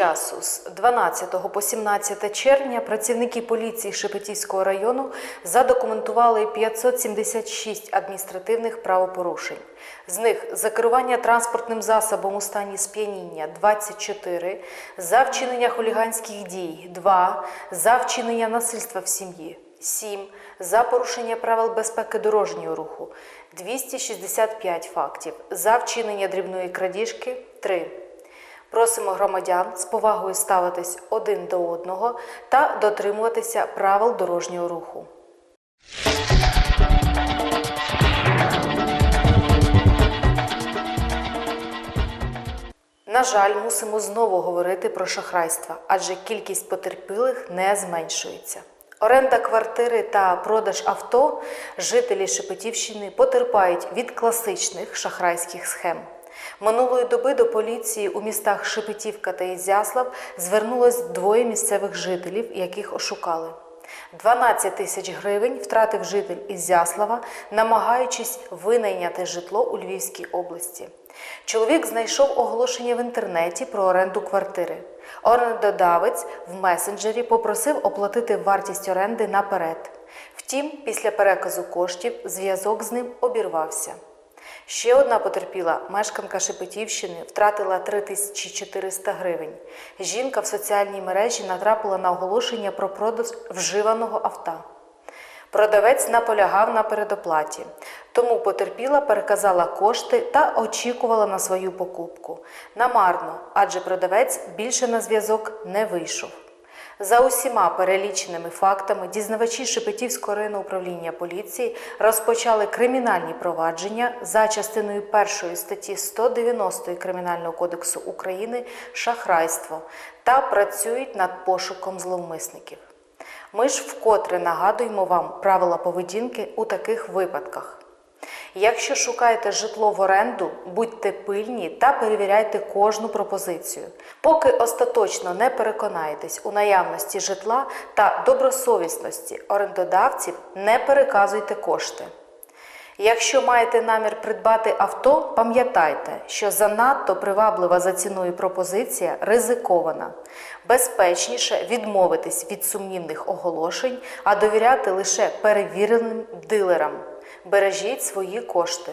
часу з 12 по 17 червня працівники поліції Шепетівського району задокументували 576 адміністративних правопорушень. З них за керування транспортним засобом у стані сп'яніння 24, за вчинення хуліганських дій 2, за вчинення насильства в сім'ї 7, за порушення правил безпеки дорожнього руху 265 фактів, за вчинення дрібної крадіжки 3. Просимо громадян з повагою ставитись один до одного та дотримуватися правил дорожнього руху. На жаль, мусимо знову говорити про шахрайства, адже кількість потерпілих не зменшується. Оренда квартири та продаж авто жителі Шепетівщини потерпають від класичних шахрайських схем. Минулої доби до поліції у містах Шепетівка та Ізяслав звернулось двоє місцевих жителів, яких ошукали. 12 тисяч гривень втратив житель Ізяслава, намагаючись винайняти житло у Львівській області. Чоловік знайшов оголошення в інтернеті про оренду квартири. Орендодавець в месенджері попросив оплатити вартість оренди наперед. Втім, після переказу коштів зв'язок з ним обірвався. Ще одна потерпіла, мешканка Шепетівщини, втратила 3400 гривень. Жінка в соціальній мережі натрапила на оголошення про продаж вживаного авто. Продавець наполягав на передоплаті, тому потерпіла переказала кошти та очікувала на свою покупку. Намарно, адже продавець більше на зв'язок не вийшов. За усіма переліченими фактами дізнавачі Шепетівського районного управління поліції розпочали кримінальні провадження за частиною першої статті 190 Кримінального кодексу України шахрайство та працюють над пошуком зловмисників. Ми ж вкотре нагадуємо вам правила поведінки у таких випадках. Якщо шукаєте житло в оренду, будьте пильні та перевіряйте кожну пропозицію. Поки остаточно не переконаєтесь у наявності житла та добросовісності орендодавців, не переказуйте кошти. Якщо маєте намір придбати авто, пам'ятайте, що занадто приваблива за ціною пропозиція ризикована. Безпечніше відмовитись від сумнівних оголошень, а довіряти лише перевіреним дилерам. Бережіть свої кошти.